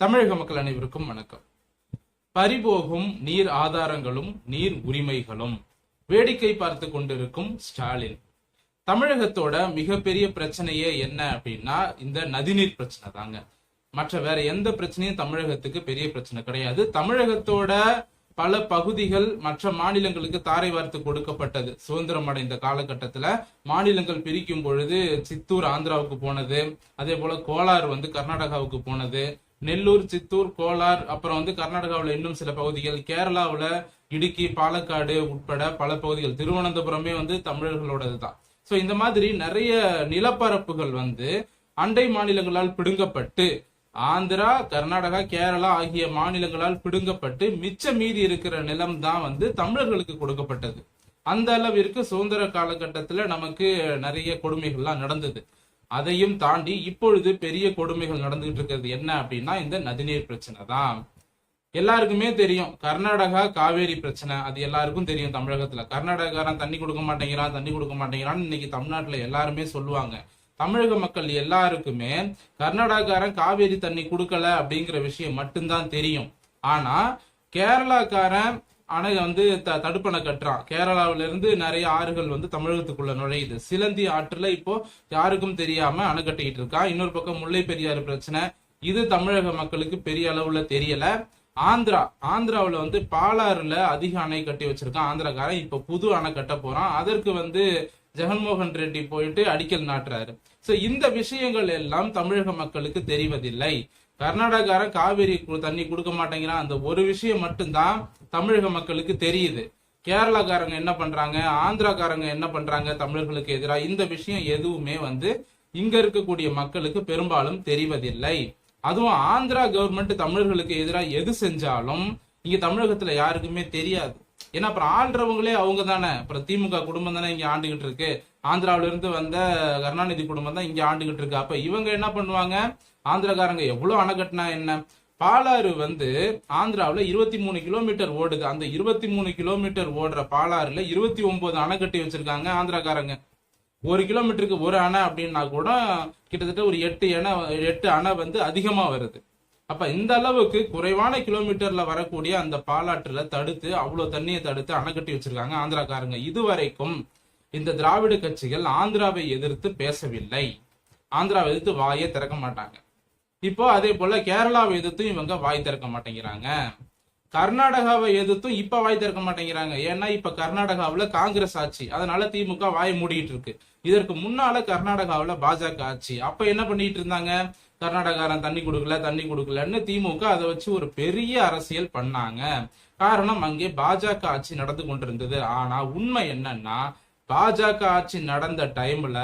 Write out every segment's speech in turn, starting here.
தமிழக மக்கள் அனைவருக்கும் வணக்கம். பறிபோகும் நீர் ஆதாரங்களும் நீர் உரிமைகளும் வேடிக்கை பார்த்து கொண்டிருக்கும் ஸ்டாலின். தமிழகத்தோட மிகப்பெரிய பிரச்சனையே என்ன அப்படின்னா இந்த நதிநீர் பிரச்சனை தாங்க. மற்ற வேற எந்த பிரச்சனையும் தமிழகத்துக்கு பெரிய பிரச்சனை கிடையாது. தமிழகத்தோட பல பகுதிகள் மற்ற மாநிலங்களுக்கு தாரை வார்த்து கொடுக்கப்பட்டது. சுதந்திரம் அடைந்த காலகட்டத்துல மாநிலங்கள் பிரிக்கும் பொழுது சித்தூர் ஆந்திராவுக்கு போனது அதே போல கோலார் வந்து கர்நாடகாவுக்கு போனது நெல்லூர் சித்தூர் கோலார் அப்புறம் வந்து கர்நாடகாவில் இன்னும் சில பகுதிகள் கேரளாவில் இடுக்கி பாலக்காடு உட்பட பல பகுதிகள் திருவனந்தபுரமே வந்து தமிழர்களோடது தான் ஸோ இந்த மாதிரி நிறைய நிலப்பரப்புகள் வந்து அண்டை மாநிலங்களால் பிடுங்கப்பட்டு ஆந்திரா கர்நாடகா கேரளா ஆகிய மாநிலங்களால் பிடுங்கப்பட்டு மிச்ச மீதி இருக்கிற நிலம் தான் வந்து தமிழர்களுக்கு கொடுக்கப்பட்டது. அந்த அளவிற்கு சுதந்திர காலகட்டத்தில் நமக்கு நிறைய கொடுமைகள்லாம் நடந்தது. அதையும் தாண்டி இப்பொழுது பெரிய கொடுமைகள் நடந்துகிட்டு இருக்கிறது என்ன அப்படின்னா இந்த நதிநீர் பிரச்சனை தான். எல்லாருக்குமே தெரியும் கர்நாடகா காவேரி பிரச்சனை. அது எல்லாருக்கும் தெரியும் தமிழகத்துல. கர்நாடகாரன் தண்ணி கொடுக்க மாட்டேங்கிறான் தண்ணி கொடுக்க மாட்டேங்கிறான்னு இன்னைக்கு தமிழ்நாட்டுல எல்லாருமே சொல்லுவாங்க. தமிழக மக்கள் எல்லாருக்குமே கர்நாடகாரன் காவேரி தண்ணி கொடுக்கல அப்படிங்கிற விஷயம் மட்டும்தான் தெரியும். ஆனா கேரளாக்காரன் அணை வந்து த தடுப்பணை கட்டுறான். கேரளாவில இருந்து நிறைய ஆறுகள் வந்து தமிழகத்துக்குள்ள நுழையுது. சிலந்தி ஆற்றுல இப்போ யாருக்கும் தெரியாம அணை கட்டிக்கிட்டு இருக்கான் இன்னொரு பக்கம் முல்லை பெரியாறு பிரச்சனை. இது தமிழக மக்களுக்கு பெரிய அளவுல தெரியல. ஆந்திரா ஆந்திராவில் வந்து பாலாறுல அதிக அணை கட்டி வச்சிருக்கான். ஆந்திராக்காரன் இப்ப புது அணை கட்ட போறான். அதற்கு வந்து ஜெகன்மோகன் ரெட்டி போயிட்டு அடிக்கல் நாட்டுறாரு. சோ இந்த விஷயங்கள் எல்லாம் தமிழக மக்களுக்கு தெரிவதில்லை. கர்நாடகாரன் காவேரி தண்ணி கொடுக்க மாட்டேங்கிறான். அந்த ஒரு விஷயம் மட்டும்தான் தமிழக மக்களுக்கு தெரியுது. கேரளாக்காரங்க என்ன பண்றாங்க? ஆந்திராக்காரங்க என்ன பண்றாங்க? தமிழர்களுக்கு எதிராக இந்த விஷயம் எதுவுமே வந்து இங்க இருக்கக்கூடிய மக்களுக்கு பெரும்பாலும் தெரிவதில்லை. அதுவும் ஆந்திரா கவர்மெண்ட் தமிழர்களுக்கு எதிராக எது செஞ்சாலும் இங்க தமிழகத்துல யாருக்குமே தெரியாது. ஏன்னா அப்புறம் ஆள்றவங்களே அவங்க தானே. அப்புறம் திமுக குடும்பம் தானே இங்க ஆண்டுகிட்டு இருக்கு. ஆந்திராவில இருந்து வந்த கருணாநிதி குடும்பம் தான் இங்க ஆண்டுகிட்டு இருக்கு. அப்ப இவங்க என்ன பண்ணுவாங்க? ஆந்திராக்காரங்க எவ்வளவு அணை கட்டினா என்ன? பாலாறு வந்து ஆந்திராவில் இருபத்தி மூணு கிலோமீட்டர் ஓடுது. அந்த இருபத்தி மூணு கிலோமீட்டர் ஓடுற பாலாறுல இருபத்தி ஒன்பது அணை கட்டி வச்சிருக்காங்க ஆந்திராக்காரங்க. ஒரு கிலோமீட்டருக்கு ஒரு அணை அப்படின்னா கூட கிட்டத்தட்ட ஒரு எட்டு அணை எட்டு அணை வந்து அதிகமாக வருது. அப்ப இந்த அளவுக்கு குறைவான கிலோமீட்டர்ல வரக்கூடிய அந்த பாலாற்றுல தடுத்து அவ்வளவு தண்ணியை தடுத்து அணை கட்டி வச்சிருக்காங்க ஆந்திராக்காரங்க. இதுவரைக்கும் இந்த திராவிட கட்சிகள் ஆந்திராவை எதிர்த்து பேசவில்லை. ஆந்திராவை எதிர்த்து வாயே திறக்க மாட்டாங்க. இப்போ அதே போல கேரளாவை எதிர்த்தும் இவங்க வாய் திறக்க மாட்டேங்கிறாங்க. கர்நாடகாவை எதிர்த்தும் இப்ப வாய் திறக்க மாட்டேங்கிறாங்க. ஏன்னா இப்ப கர்நாடகாவில் காங்கிரஸ் ஆட்சி. அதனால திமுக வாய் மூடிட்டு இருக்கு. இதற்கு முன்னால கர்நாடகாவில் பாஜக ஆட்சி. அப்ப என்ன பண்ணிட்டு இருந்தாங்க? கர்நாடகாரன் தண்ணி கொடுக்கல தண்ணி கொடுக்கலன்னு திமுக அதை வச்சு ஒரு பெரிய அரசியல் பண்ணாங்க. காரணம் அங்கே பாஜக ஆட்சி நடந்து கொண்டிருந்தது. ஆனா உண்மை என்னன்னா பாஜக ஆட்சி நடந்த டைம்ல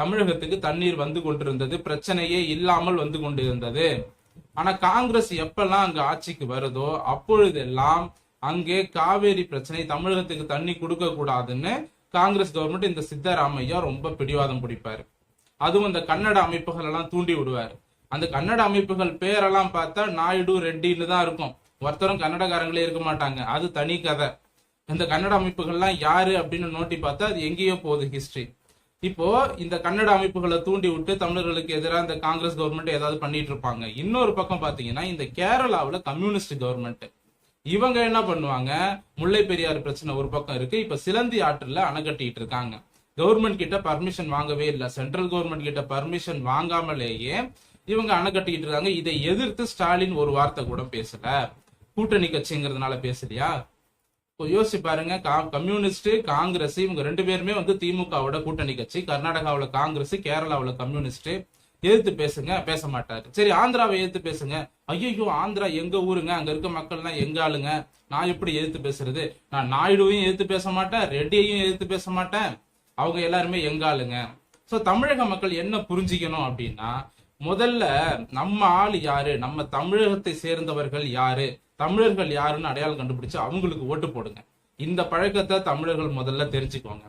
தமிழகத்துக்கு தண்ணீர் வந்து கொண்டிருந்தது. பிரச்சனையே இல்லாமல் வந்து கொண்டிருந்தது. ஆனா காங்கிரஸ் எப்பெல்லாம் அங்க ஆட்சிக்கு வருதோ அப்பொழுதெல்லாம் அங்கே காவேரி பிரச்சனை தமிழகத்துக்கு தண்ணி கொடுக்க கூடாதுன்னு காங்கிரஸ் கவர்மெண்ட் இந்த சித்தராமையா ரொம்ப பிடிவாதம் பிடிப்பாரு. அதுவும் இந்த கன்னட அமைப்புகள் எல்லாம் தூண்டி விடுவார். அந்த கன்னட அமைப்புகள் பேரெல்லாம் பார்த்தா நாயுடு ரெட்டின்னு தான் இருக்கும். ஒருத்தரும் கன்னடக்காரங்களே இருக்க மாட்டாங்க. அது தனி கதை. இந்த கன்னட அமைப்புகள்லாம் யாரு அப்படின்னு நோட்டி பார்த்தா அது எங்கேயோ போகுது ஹிஸ்டரி இப்போ இந்த கன்னட அமைப்புகளை தூண்டி விட்டு தமிழர்களுக்கு எதிராக இந்த காங்கிரஸ் கவர்மெண்ட் ஏதாவது பண்ணிட்டு இருப்பாங்க. இன்னொரு பக்கம் பாத்தீங்கன்னா இந்த கேரளாவில் கம்யூனிஸ்ட் கவர்மெண்ட் இவங்க என்ன பண்ணுவாங்க? முல்லை பெரியார் பிரச்சனை ஒரு பக்கம் இருக்கு. இப்ப சிலந்தி ஆற்றுல அணை கட்டிட்டு இருக்காங்க. கவர்மெண்ட் கிட்ட பர்மிஷன் வாங்கவே இல்லை. சென்ட்ரல் கவர்மெண்ட் கிட்ட பர்மிஷன் வாங்காமலேயே இவங்க அணை கட்டிக்கிட்டு இருக்காங்க. இதை எதிர்த்து ஸ்டாலின் ஒரு வார்த்தை கூட பேசல. கூட்டணி கட்சிங்கிறதுனால பேசலையா? இப்போ யோசிச்சு பாருங்க. கா- கம்யூனிஸ்ட் காங்கிரஸ் இவங்க ரெண்டு பேருமே வந்து திமுகவோட கூட்டணி கட்சி. கர்நாடகாவில் காங்கிரஸ் கேரளாவில் கம்யூனிஸ்ட் எதிர்த்து பேசுங்க. பேச மாட்டாரு. சரி ஆந்திராவை எதிர்த்து பேசுங்க. ஐயோ ஆந்திரா எங்க ஊருங்க? அங்க இருக்க மக்கள்லாம் எங்க ஆளுங்க? நான் எப்படி எதிர்த்து பேசுறது? நான் நாயுடுவையும் எதிர்த்து பேச மாட்டேன். ரெட்டியையும் எதிர்த்து பேச மாட்டேன். அவங்க எல்லாருமே எங்க ஆளுங்க. சோ தமிழக மக்கள் என்ன புரிஞ்சுக்கணும் அப்படின்னா முதல்ல நம்ம ஆள் யாரு? நம்ம தமிழகத்தை சேர்ந்தவர்கள் யாரு? தமிழர்கள் யாருன்னு அடையாளம் கண்டுபிடிச்சு அவங்களுக்கு ஓட்டு போடுங்க. இந்த பழக்கத்தை தமிழர்கள் முதல்ல தெரிஞ்சுக்கோங்க.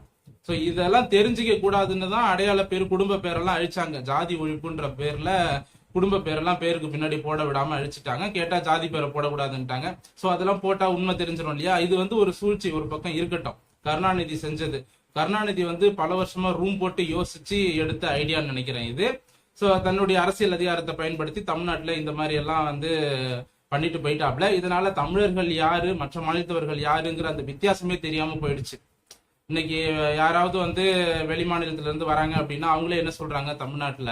சோ இதெல்லாம் தெரிஞ்சுக்க கூடாதுன்னு தான் அடையாள பேர் குடும்ப பேரெல்லாம் அழிச்சாங்க. ஜாதி ஒழிப்புன்ற பேர்ல குடும்ப பேரெல்லாம் பேருக்கு பின்னாடி போட விடாம அழிச்சிட்டாங்க. கேட்டா ஜாதி பேரை போடக்கூடாதுன்ட்டாங்க. சோ அதெல்லாம் போட்டா உண்மை தெரிஞ்சிடும் இல்லையா? இது வந்து ஒரு சூழ்ச்சி ஒரு பக்கம் இருக்கட்டும். கருணாநிதி செஞ்சது. கருணாநிதி வந்து பல வருஷமா ரூம் போட்டு யோசிச்சு எடுத்த ஐடியான்னு நினைக்கிறேன் இது. சோ தன்னுடைய அரசியல் அதிகாரத்தை பயன்படுத்தி தமிழ்நாட்டுல இந்த மாதிரி எல்லாம் வந்து பண்ணிட்டு போயிட்டாப்ல. இதனால தமிழர்கள் யாரு மற்ற மாநிலத்தவர்கள் யாருங்கிற அந்த வித்தியாசமே தெரியாம போயிடுச்சு. இன்னைக்கு யாராவது வந்து வெளி மாநிலத்துல இருந்து வராங்க அப்படின்னா அவங்களே என்ன சொல்றாங்க? தமிழ்நாட்டுல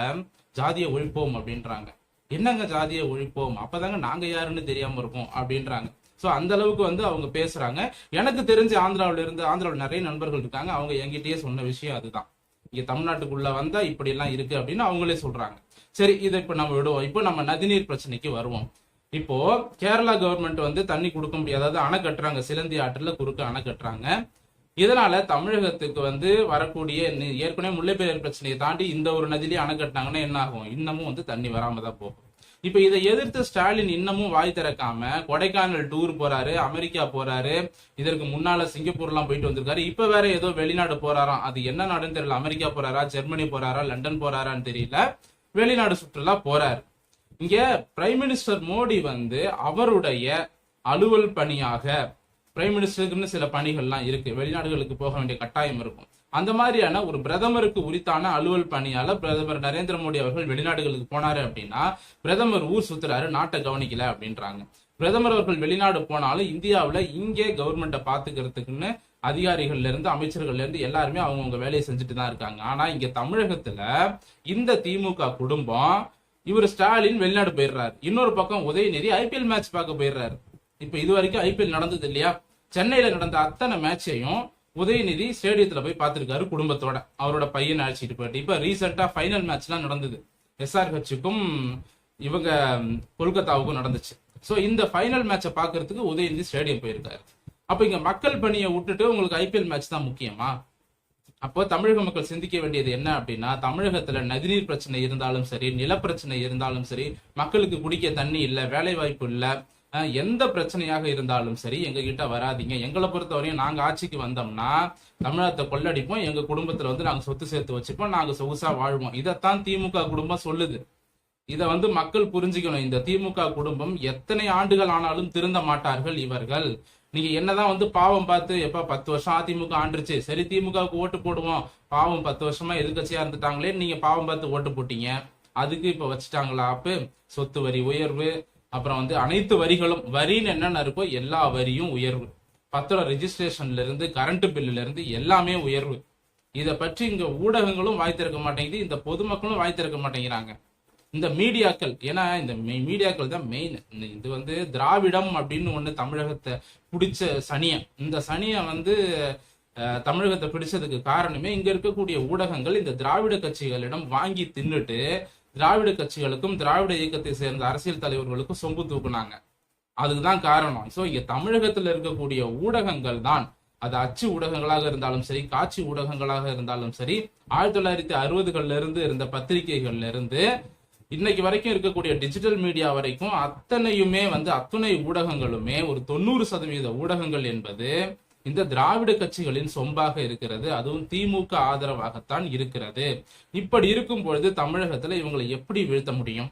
ஜாதிய ஒழிப்போம் அப்படின்றாங்க. என்னங்க ஜாதிய ஒழிப்போம்? அப்பதாங்க நாங்க யாருன்னு தெரியாம இருக்கோம் அப்படின்றாங்க. ஸோ அந்த அளவுக்கு வந்து அவங்க பேசுறாங்க. எனக்கு தெரிஞ்சு ஆந்திராவில இருந்து ஆந்திராவில் நிறைய நண்பர்கள் இருக்காங்க. அவங்க என்கிட்டயே சொன்ன விஷயம் அதுதான். இங்க தமிழ்நாட்டுக்குள்ள வந்தா இப்படி எல்லாம் இருக்கு அப்படின்னு அவங்களே சொல்றாங்க. சரி இதை இப்ப நம்ம விடுவோம். இப்போ நம்ம நதிநீர் பிரச்சனைக்கு வருவோம். இப்போ கேரளா கவர்மெண்ட் வந்து தண்ணி கொடுக்க முடியாது. அதாவது அணை கட்டுறாங்க. சிலந்தி ஆற்றுல குறுக்க அணை கட்டுறாங்க. இதனால தமிழகத்துக்கு வந்து வரக்கூடிய ஏற்கனவே முல்லைப்பெரியார் பிரச்சனையை தாண்டி இந்த ஒரு நதியிலேயே அணை கட்டினாங்கன்னா என்ன ஆகும்? இன்னமும் வந்து தண்ணி வராம தான் போகும். இப்ப இதை எதிர்த்து ஸ்டாலின் இன்னமும் வாய் திறக்காம கொடைக்கானல் டூர் போறாரு அமெரிக்கா போறாரு இதற்கு முன்னால சிங்கப்பூர் எல்லாம் போயிட்டு வந்திருக்காரு. இப்ப வேற ஏதோ வெளிநாடு போறாராம். அது என்ன நாடுன்னு தெரியல. அமெரிக்கா போறாரா ஜெர்மனி போறாரா லண்டன் போறாரான்னு தெரியல. வெளிநாடு சுற்றுலா போறாரு. இங்க பிரைம் மினிஸ்டர் மோடி வந்து அவருடைய அலுவல் பணியாக பிரைம் மினிஸ்டருக்குன்னு சில பணிகள்லாம் இருக்கு. வெளிநாடுகளுக்கு போக வேண்டிய கட்டாயம் இருக்கும். அந்த மாதிரியான ஒரு பிரதமருக்கு உரித்தான அலுவல் பணியால பிரதமர் நரேந்திர மோடி அவர்கள் வெளிநாடுகளுக்கு போனாரு அப்படின்னா பிரதமர் ஊர் சுத்துறாரு நாட்டை கவனிக்கல அப்படின்றாங்க. பிரதமர் அவர்கள் வெளிநாடு போனாலும் இந்தியாவில் இங்கே கவர்மெண்ட்டை பாத்துக்கிறதுக்குன்னு அதிகாரிகள்ல இருந்து அமைச்சர்கள்ல இருந்து எல்லாருமே அவங்கவுங்க வேலையை செஞ்சுட்டு தான் இருக்காங்க. ஆனா இங்க தமிழகத்துல இந்த திமுக குடும்பம் இவர் ஸ்டாலின் வெளிநாடு போயிடுறாரு. இன்னொரு பக்கம் உதயநிதி ஐபிஎல் மேட்ச் பார்க்க போயிடுறாரு. இப்ப இது வரைக்கும் ஐபிஎல் நடந்தது இல்லையா? சென்னையில நடந்த அத்தனை மேட்சையும் உதயநிதி ஸ்டேடியத்துல போய் பார்த்திருக்காரு குடும்பத்தோட. அவரோட பையனை அழைச்சிட்டு போயிட்டு. இப்ப ரீசெண்டா ஃபைனல் மேட்ச்லாம் நடந்தது. எஸ்ஆர் கட்சிக்கும் இவங்க கொல்கத்தாவுக்கும் நடந்துச்சு. சோ இந்த ஃபைனல் மேட்சை பார்க்கறதுக்கு உதயநிதி ஸ்டேடியம் போயிருக்காரு. அப்ப இங்க மக்கள் பணியை விட்டுட்டு உங்களுக்கு ஐபிஎல் மேட்ச் தான் முக்கியமா? அப்போ தமிழக மக்கள் சிந்திக்க வேண்டியது என்ன அப்படின்னா தமிழகத்துல நதிநீர் பிரச்சனை இருந்தாலும் சரி நிலப்பிரச்சனை இருந்தாலும் சரி மக்களுக்கு குடிக்க தண்ணி இல்ல வேலை வாய்ப்பு இல்ல எந்த பிரச்சனையாக இருந்தாலும் சரி எங்க கிட்ட வராதீங்க. எங்களை பொறுத்தவரையும் நாங்க ஆட்சிக்கு வந்தோம்னா தமிழகத்தை கொள்ளடிப்போம் எங்க குடும்பத்துல வந்து நாங்க சொத்து சேர்த்து வச்சுப்போம் நாங்க சொகுசா வாழ்வோம். இதைத்தான் திமுக குடும்பம் சொல்லுது. இதை வந்து மக்கள் புரிஞ்சுக்கணும். இந்த திமுக குடும்பம் எத்தனை ஆண்டுகள் ஆனாலும் திருந்த மாட்டார்கள் இவர்கள். நீங்க என்னதான் வந்து பாவம் பார்த்து எப்ப பத்து வருஷம் அதிமுக ஆண்டுருச்சு. சரி திமுகவுக்கு ஓட்டு போடுவோம். பாவம் பத்து வருஷமா எதிர்கட்சியா இருந்துட்டாங்களே நீங்க பாவம் பார்த்து ஓட்டு போட்டீங்க. அதுக்கு இப்ப வச்சுட்டாங்களா? அப்ப சொத்து வரி உயர்வு அப்புறம் வந்து அனைத்து வரிகளும் வரின்னு என்னென்ன இருக்கோ எல்லா வரியும் உயர்வு. பத்திரம் ரெஜிஸ்ட்ரேஷன்ல இருந்து கரண்ட் பில்லுல இருந்து எல்லாமே உயர்வு. இதை பற்றி இங்க ஊடகங்களும் வாய்த்திருக்க மாட்டேங்குது இந்த பொதுமக்களும் வாய்த்திருக்க மாட்டேங்கிறாங்க. இந்த மீடியாக்கள் ஏன்னா இந்த மெ மீடியாக்கள் தான் மெயின் இது வந்து திராவிடம் அப்படின்னு ஒண்ணு தமிழகத்தை பிடிச்ச சனியம் இந்த சனியை வந்து தமிழகத்தை பிடிச்சதுக்கு காரணமே இங்க இருக்கக்கூடிய ஊடகங்கள் இந்த திராவிட கட்சிகளிடம் வாங்கி தின்னுட்டு திராவிட கட்சிகளுக்கும் திராவிட இயக்கத்தை சேர்ந்த அரசியல் தலைவர்களுக்கும் சொம்பு தூக்குனாங்க. அதுக்குதான் காரணம். சோ இங்க தமிழகத்துல இருக்கக்கூடிய ஊடகங்கள் தான் அது அச்சு ஊடகங்களாக இருந்தாலும் சரி காட்சி ஊடகங்களாக இருந்தாலும் சரி ஆயிரத்தி தொள்ளாயிரத்தி அறுபதுகள்ல இருந்து இருந்த பத்திரிகைகள்ல இருந்து இன்னைக்கு வரைக்கும் இருக்கக்கூடிய டிஜிட்டல் மீடியா வரைக்கும் அத்தனையுமே வந்து அத்துணை ஊடகங்களுமே ஒரு தொண்ணூறு சதவீத ஊடகங்கள் என்பது இந்த திராவிட கட்சிகளின் சொம்பாக இருக்கிறது. அதுவும் திமுக ஆதரவாகத்தான் இருக்கிறது. இப்படி இருக்கும் பொழுது தமிழகத்துல இவங்களை எப்படி வீழ்த்த முடியும்?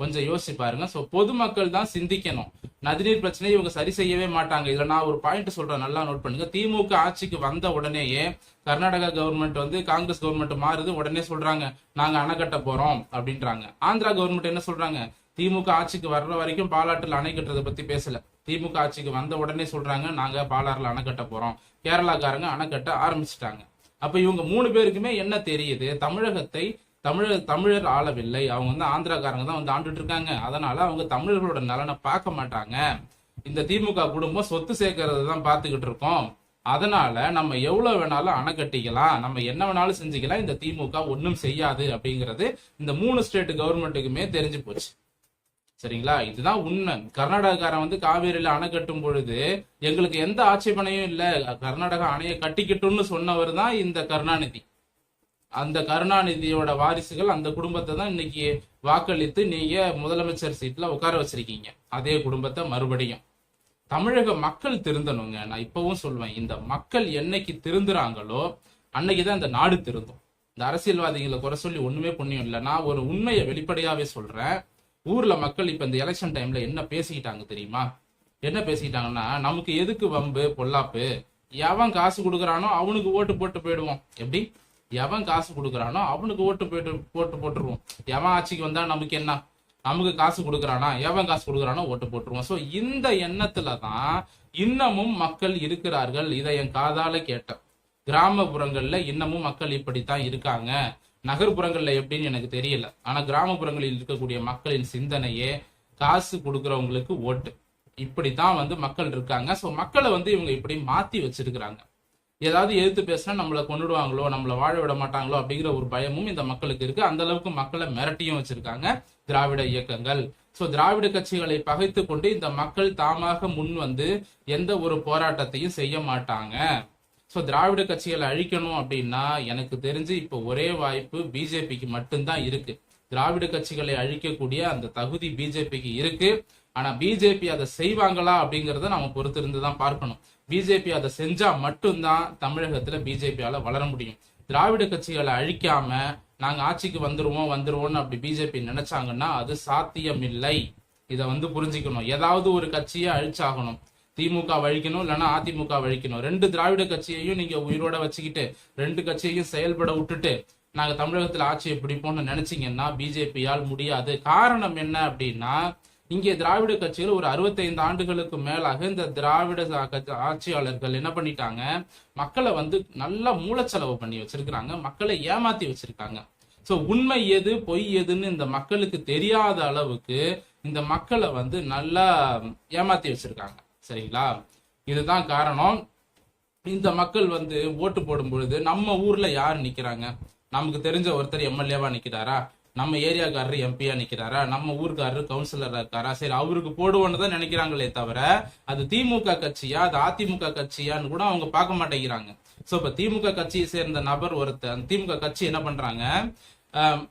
கொஞ்சம் யோசிச்சு பாருங்க. சோ பொதுமக்கள் தான் சிந்திக்கணும். நதிநீர் பிரச்சனையை இவங்க சரி செய்யவே மாட்டாங்க. இதுல நான் ஒரு பாயிண்ட் சொல்றேன். நல்லா நோட் பண்ணுங்க. திமுக ஆட்சிக்கு வந்த உடனேயே கர்நாடகா கவர்மெண்ட் வந்து காங்கிரஸ் கவர்மெண்ட் மாறுது. உடனே சொல்றாங்க நாங்க அணை கட்ட போறோம் அப்படின்றாங்க. ஆந்திரா கவர்மெண்ட் என்ன சொல்றாங்க? திமுக ஆட்சிக்கு வர்ற வரைக்கும் பாலாற்றில் அணை கட்டுறதை பத்தி பேசல. திமுக ஆட்சிக்கு வந்த உடனே சொல்றாங்க நாங்க பாலாறுல அணை கட்ட போறோம். கேரளாக்காரங்க அணை கட்ட ஆரம்பிச்சிட்டாங்க. அப்ப இவங்க மூணு பேருக்குமே என்ன தெரியுது? தமிழகத்தை தமிழர் தமிழர் ஆளவில்லை. அவங்க வந்து ஆந்திராக்காரங்க தான் வந்து ஆண்டுட்டு இருக்காங்க. அதனால அவங்க தமிழர்களோட நலனை பார்க்க மாட்டாங்க. இந்த திமுக குடும்பம் சொத்து சேர்க்கறது தான் பார்த்துக்கிட்டு இருக்கோம். அதனால நம்ம எவ்வளவு வேணாலும் அணை கட்டிக்கலாம். நம்ம என்ன வேணாலும் செஞ்சுக்கலாம். இந்த திமுக ஒன்றும் செய்யாது அப்படிங்கிறது இந்த மூணு ஸ்டேட் கவர்மெண்ட்டுக்குமே தெரிஞ்சு போச்சு. சரிங்களா? இதுதான் உண்மை. கர்நாடகக்காரன் வந்து காவேரியில அணை கட்டும் பொழுது எங்களுக்கு எந்த ஆட்சேபனையும் இல்ல. கர்நாடகா அணையை கட்டிக்கிட்டும்னு சொன்னவர் தான் இந்த கருணாநிதி. அந்த கருணாநிதியோட வாரிசுகள் அந்த குடும்பத்தை தான் இன்னைக்கு வாக்களித்து நீங்க முதலமைச்சர் சீட்ல உட்கார வச்சிருக்கீங்க. அதே குடும்பத்தை மறுபடியும். தமிழக மக்கள் திருந்தணுங்க. நான் இப்பவும் சொல்வேன். இந்த மக்கள் என்னைக்கு திருந்துறாங்களோ அன்னைக்குதான் இந்த நாடு திருந்தும். இந்த அரசியல்வாதிகளை குறை சொல்லி ஒண்ணுமே புண்ணியம் இல்லை. நான் ஒரு உண்மையை வெளிப்படையாவே சொல்றேன். ஊர்ல மக்கள் இப்ப இந்த எலெக்ஷன் டைம்ல என்ன பேசிக்கிட்டாங்க தெரியுமா? என்ன பேசிக்கிட்டாங்கன்னா நமக்கு எதுக்கு வம்பு பொல்லாப்பு? எவன் காசு கொடுக்குறானோ அவனுக்கு ஓட்டு போட்டு போயிடுவோம். எப்படி? எவன் காசு கொடுக்குறானோ அவனுக்கு ஓட்டு போயிட்டு போட்டு போட்டுருவோம். எவன் ஆட்சிக்கு வந்தா நமக்கு என்ன? நமக்கு காசு கொடுக்குறானா? எவன் காசு கொடுக்குறானோ ஓட்டு போட்டுருவோம். ஸோ இந்த எண்ணத்துல தான் இன்னமும் மக்கள் இருக்கிறார்கள். இதை என் காதால கேட்டேன். கிராமப்புறங்கள்ல இன்னமும் மக்கள் இப்படித்தான் இருக்காங்க. நகர்ப்புறங்களில் எப்படின்னு எனக்கு தெரியல. ஆனால் கிராமப்புறங்களில் இருக்கக்கூடிய மக்களின் சிந்தனையே காசு கொடுக்குறவங்களுக்கு ஓட்டு. இப்படி தான் வந்து மக்கள் இருக்காங்க. ஸோ மக்களை வந்து இவங்க இப்படி மாற்றி வச்சிருக்கிறாங்க. ஏதாவது எதிர்த்து பேசினா நம்மளை கொண்டுடுவாங்களோ நம்மளை வாழ விட மாட்டாங்களோ அப்படிங்கிற ஒரு பயமும் இந்த மக்களுக்கு இருக்கு. அந்த அளவுக்கு மக்களை மிரட்டியும் வச்சிருக்காங்க திராவிட இயக்கங்கள். ஸோ திராவிட கட்சிகளை பகைத்து கொண்டு இந்த மக்கள் தாமாக முன் வந்து எந்த ஒரு போராட்டத்தையும் செய்ய மாட்டாங்க. ஸோ திராவிட கட்சிகளை அழிக்கணும் அப்படின்னா எனக்கு தெரிஞ்சு இப்போ ஒரே வாய்ப்பு பிஜேபிக்கு மட்டும்தான் இருக்கு. திராவிட கட்சிகளை அழிக்கக்கூடிய அந்த தகுதி பிஜேபிக்கு இருக்கு. ஆனா பிஜேபி அதை செய்வாங்களா அப்படிங்கிறத நம்ம பொறுத்திருந்து தான் பார்க்கணும். பிஜேபி அதை செஞ்சா மட்டும்தான் தமிழகத்துல பிஜேபியால வளர முடியும். திராவிட கட்சிகளை அழிக்காம நாங்க ஆட்சிக்கு வந்துருவோம் வந்துருவோம்னு அப்படி பிஜேபி நினைச்சாங்கன்னா அது சாத்தியம் இல்லை இதை வந்து புரிஞ்சுக்கணும். ஏதாவது ஒரு கட்சியை அழிச்சாகணும். திமுக வழிக்கணும் இல்லைன்னா அதிமுக வழிக்கணும். ரெண்டு திராவிட கட்சியையும் நீங்க உயிரோட வச்சுக்கிட்டு ரெண்டு கட்சியையும் செயல்பட விட்டுட்டு நாங்க தமிழகத்துல ஆட்சியை பிடிப்போம்னு நினைச்சீங்கன்னா பிஜேபியால் முடியாது. காரணம் என்ன அப்படின்னா இங்கே திராவிட கட்சிகள் ஒரு 65 ஆண்டுகளுக்கு மேலாக இந்த திராவிட கட்சி- ஆட்சியாளர்கள் என்ன பண்ணிட்டாங்க மக்களை வந்து நல்லா மூலச்செலவு பண்ணி வச்சிருக்கிறாங்க மக்களை ஏமாத்தி வச்சிருக்காங்க. ஸோ உண்மை எது பொய் எதுன்னு இந்த மக்களுக்கு தெரியாத அளவுக்கு இந்த மக்களை வந்து நல்லா ஏமாத்தி வச்சிருக்காங்க. சரிங்களா? இதுதான் காரணம். இந்த மக்கள் வந்து ஓட்டு போடும் பொழுது நம்ம ஊர்ல யார் நிக்கிறாங்க? நமக்கு தெரிஞ்ச ஒருத்தர் எம்எல்ஏவா நிக்கிறாரா? நம்ம ஏரியாக்காரரு எம்பியா நிக்கிறாரா? நம்ம ஊருக்காரரு கவுன்சிலரா இருக்காரா? சரி அவருக்கு போடுவோன்னு தான் நினைக்கிறாங்களே தவிர அது திமுக கட்சியா அது அதிமுக கட்சியான்னு கூட அவங்க பார்க்க மாட்டேங்கிறாங்க. சோ இப்ப திமுக கட்சியை சேர்ந்த நபர் ஒருத்தர் அந்த திமுக கட்சி என்ன பண்றாங்க?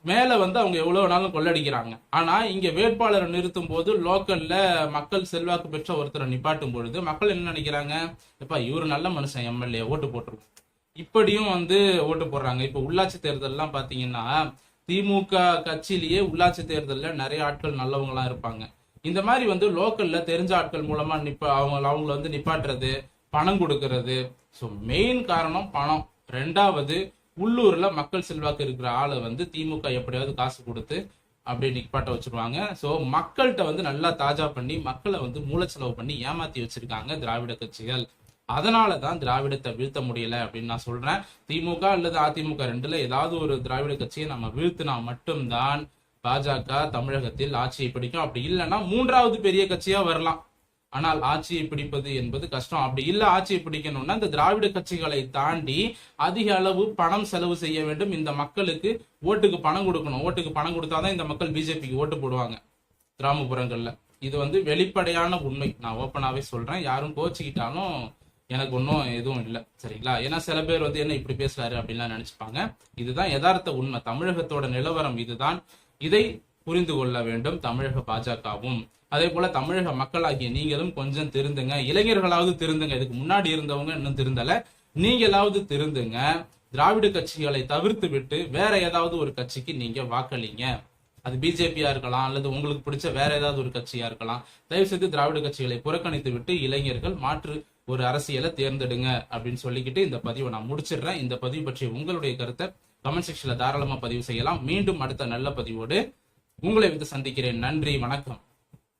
மேல வந்து அவங்க எவ்வளவு நாளும் கொள்ளடிக்கிறாங்க. ஆனா இங்க வேட்பாளரை நிறுத்தும் போது லோக்கல்ல மக்கள் செல்வாக்கு பெற்ற ஒருத்தரை நிப்பாட்டும் பொழுது மக்கள் என்ன நினைக்கிறாங்க? இப்ப இவரு நல்ல மனுஷன் எம்எல்ஏ ஓட்டு போட்டுருவோம் இப்படியும் வந்து ஓட்டு போடுறாங்க. இப்ப உள்ளாட்சி தேர்தல்லாம் பாத்தீங்கன்னா திமுக கட்சியிலேயே உள்ளாட்சி தேர்தலில் நிறைய ஆட்கள் நல்லவங்களாம் இருப்பாங்க. இந்த மாதிரி வந்து லோக்கல்ல தெரிஞ்ச ஆட்கள் மூலமா நிப்ப அவங்க அவங்கள வந்து நிப்பாட்டுறது பணம் கொடுக்கறது. ஸோ மெயின் காரணம் பணம். ரெண்டாவது உள்ளூர்ல மக்கள் செல்வாக்கு இருக்கிற ஆளை வந்து திமுக எப்படியாவது காசு கொடுத்து அப்படியே நிப்பாட்ட வச்சிருவாங்க. ஸோ மக்கள்கிட்ட வந்து நல்லா தாஜா பண்ணி மக்களை வந்து மூலச்செலவு பண்ணி ஏமாத்தி வச்சிருக்காங்க திராவிட கட்சிகள். அதனால தான் திராவிடத்தை வீழ்த்த முடியல அப்படின்னு நான் சொல்றேன். திமுக அல்லது அதிமுக ரெண்டுல ஏதாவது ஒரு திராவிட கட்சியை நம்ம வீழ்த்தினா மட்டும்தான் பாஜக தமிழகத்தில் ஆட்சியை பிடிக்கும். அப்படி இல்லைன்னா மூன்றாவது பெரிய கட்சியா வரலாம். ஆனால் ஆட்சியை பிடிப்பது என்பது கஷ்டம். அப்படி இல்லை ஆட்சியை பிடிக்கணும்னா இந்த திராவிட கட்சிகளை தாண்டி அதிக அளவு பணம் செலவு செய்ய வேண்டும். இந்த மக்களுக்கு ஓட்டுக்கு பணம் கொடுக்கணும். ஓட்டுக்கு பணம் கொடுத்தாதான் இந்த மக்கள் பிஜேபிக்கு ஓட்டு போடுவாங்க கிராமப்புறங்கள்ல. இது வந்து வெளிப்படையான உண்மை. நான் ஓப்பனாவே சொல்றேன். யாரும் கோச்சிக்கிட்டாலும் எனக்கு ஒன்றும் எதுவும் இல்லை. சரிங்களா? ஏன்னா சில பேர் வந்து என்ன இப்படி பேசுறாரு அப்படின்லாம் நினைச்சுப்பாங்க. இதுதான் யதார்த்த உண்மை. தமிழகத்தோட நிலவரம் இதுதான். இதை புரிந்து கொள்ள வேண்டும் தமிழக பாஜகவும். அதே போல தமிழக மக்களாகிய நீங்களும் கொஞ்சம் திருந்துங்க. இளைஞர்களாவது திருந்துங்க. இதுக்கு முன்னாடி இருந்தவங்க இன்னும் திருந்தல. நீங்களாவது திருந்துங்க. திராவிட கட்சிகளை தவிர்த்து விட்டு வேற ஏதாவது ஒரு கட்சிக்கு நீங்க வாக்களிங்க. அது பிஜேபியா இருக்கலாம் அல்லது உங்களுக்கு பிடிச்ச வேற ஏதாவது ஒரு கட்சியா இருக்கலாம். தயவு செய்து திராவிட கட்சிகளை புறக்கணித்து விட்டு இளைஞர்கள் மாற்று ஒரு அரசியலை தேர்ந்தெடுங்க அப்படின்னு சொல்லிக்கிட்டு இந்த பதிவை நான் முடிச்சிடுறேன். இந்த பதிவு பற்றி உங்களுடைய கருத்தை கமெண்ட் செக்ஷன்ல தாராளமா பதிவு செய்யலாம். மீண்டும் அடுத்த நல்ல பதிவோடு உங்களை வந்து சந்திக்கிறேன். நன்றி. வணக்கம்.